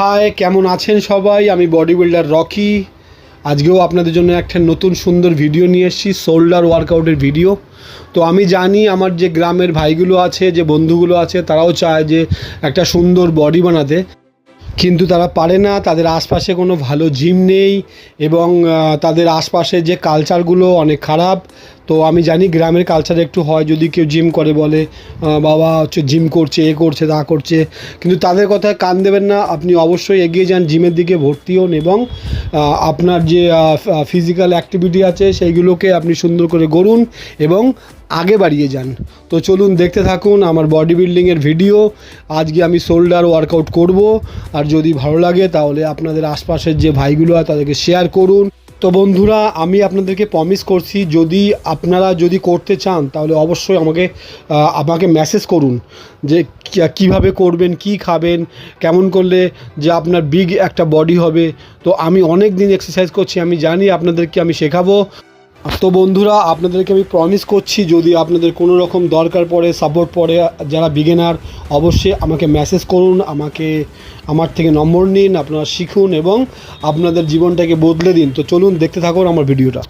High কেমন আছেন সবাই? আমি বডি বিল্ডার রকি। আজকেও আপনাদের জন্য একটা নতুন সুন্দর ভিডিও নিয়ে এসেছি শোল্ডার ওয়ার্কআউটের ভিডিও তো আমি জানি আমার যে গ্রামের ভাইগুলো আছে, যে বন্ধুগুলো আছে, তারাও চায় যে একটা সুন্দর বডি বানাতে। কিন্তু তারা পারে না, তাদের আশপাশে কোনো ভালো জিম নেই এবং তাদের আশপাশে যে কালচারগুলো অনেক খারাপ। তো আমি জানি গ্রামের কালচার একটু হয়, যদি কেউ জিম করে বলে বাবা হচ্ছে জিম করছে, এ করছে, তা করছে। কিন্তু তাদের কথায় কান দেবেন না, আপনি অবশ্যই এগিয়ে যান, জিমের দিকে ভর্তি হন এবং আপনার যে ফিজিক্যাল অ্যাক্টিভিটি আছে, সেইগুলোকে আপনি সুন্দর করে গড়ুন এবং আগে বাড়িয়ে যান। তো চলুন দেখতে থাকুন আমার বডি বিল্ডিংয়ের ভিডিও আজকে আমি শোল্ডার ওয়ার্কআউট করব। আর যদি ভালো লাগে তাহলে আপনাদের আশপাশের যে ভাইগুলো আছে তাদেরকে শেয়ার করুন। তো বন্ধুরা, আমি আপনাদেরকে প্রমিস করছি, যদি আপনারা যদি করতে চান, তাহলে অবশ্যই আমাকে আমাকে মেসেজ করুন যে কীভাবে করবেন, কি খাবেন, কেমন করলে যে আপনার বিগ একটা বডি হবে। তো আমি অনেক দিন এক্সারসাইজ করছি, আমি জানি আপনাদেরকে আমি শেখাবো। তো বন্ধুরা, আপনাদেরকে আমি প্রমিস করছি, যদি আপনাদের কোনো রকম দরকার পড়ে সাপোর্ট পড়ে, যারা বিগেনার অবশ্যই আমাকে মেসেজ করুন, আমাকে, আমার থেকে নম্বর নিন, আপনারা শিখুন এবং আপনাদের জীবনটাকে বদলে দিন। তো চলুন, দেখতে থাকুন আমার ভিডিওটা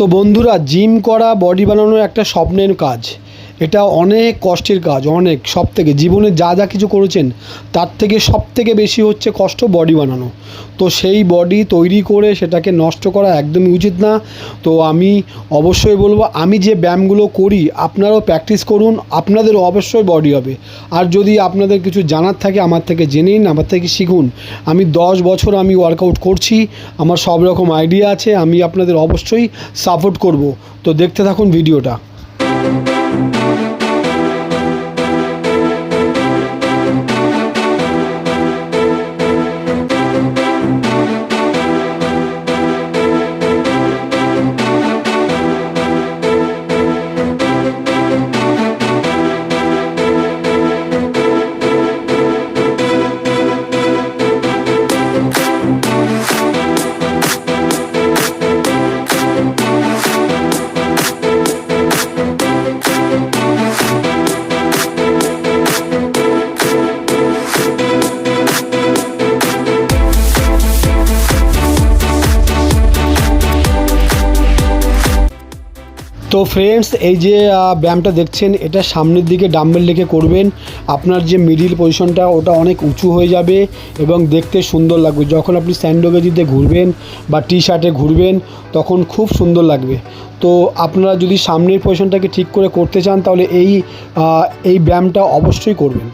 তো বন্ধুরা জিম করা বডি বানানোর একটা স্বপ্নের কাজ। এটা অনেক কষ্টের কাজ, অনেক সব থেকে জীবনে যা যা কিছু করেছেন, তার থেকে সব থেকে বেশি হচ্ছে কষ্ট বডি বানানো। তো সেই বডি তৈরি করে সেটাকে নষ্ট করা একদমই উচিত না। তো আমি অবশ্যই বলব, আমি যে ব্যায়ামগুলো করি, আপনারাও প্র্যাকটিস করুন, আপনাদেরও অবশ্যই বডি হবে। আর যদি আপনাদের কিছু জানার থাকে, আমার থেকে জেনে নিন, আমার থেকে শিখুন। আমি দশ বছর আমি ওয়ার্কআউট করছি, আমার সব রকম আইডিয়া আছে, আমি আপনাদের অবশ্যই সাপোর্ট করব। তো দেখতে থাকুন ভিডিওটা। তো ফ্রেন্ডস এই যে ব্যায়ামটা দেখছেন, এটা সামনের দিকে ডাম্বেল রেখে করবেন। আপনার যে মিডিল পজিশনটা ওটা অনেক উঁচু হয়ে যাবে এবং দেখতে সুন্দর লাগবে। যখন আপনি স্যান্ডোগেজিতে ঘুরবেন বা টি শার্টে ঘুরবেন, তখন খুব সুন্দর লাগবে। তো আপনারা যদি সামনের পজিশনটাকে ঠিক করে করতে চান, তাহলে এই এই ব্যায়ামটা অবশ্যই করবেন।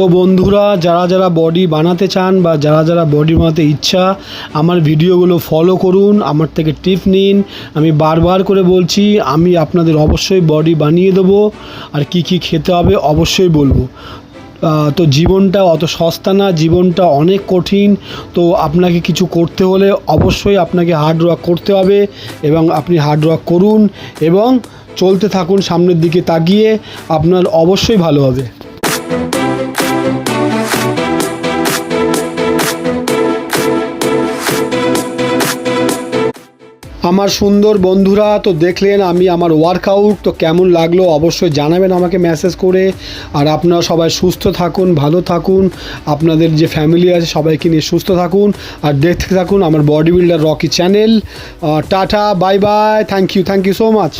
তো বন্ধুরা, যারা যারা বডি বানাতে চান বা যারা যারা বডি বানাতে ইচ্ছা, আমার ভিডিওগুলো ফলো করুন, আমার থেকে টিপ নিন। আমি বারবার করে বলছি, আমি আপনাদের অবশ্যই বডি বানিয়ে দেবো। আর কি কি খেতে হবে অবশ্যই বলব। তো জীবনটা অত সস্তা না, জীবনটা অনেক কঠিন। তো আপনাকে কিছু করতে হলে অবশ্যই আপনাকে হার্ড ওয়ার্ক করতে হবে এবং আপনি হার্ড ওয়ার্ক করুন এবং চলতে থাকুন, সামনের দিকে তাকিয়ে, আপনার অবশ্যই ভালো হবে। আমার সুন্দর বন্ধুরা, তো দেখলেন আমি আমার ওয়ার্কআউট তো কেমন লাগল অবশ্যই জানাবেন আমাকে মেসেজ করে। আর আপনারা সবাই সুস্থ থাকুন, ভালো থাকুন। আপনাদের যে ফ্যামিলি আছে, সবাইকে নিয়ে সুস্থ থাকুন। আর দেখতে থাকুন আমার body builder Rocky channel tata bye bye thank you thank you so much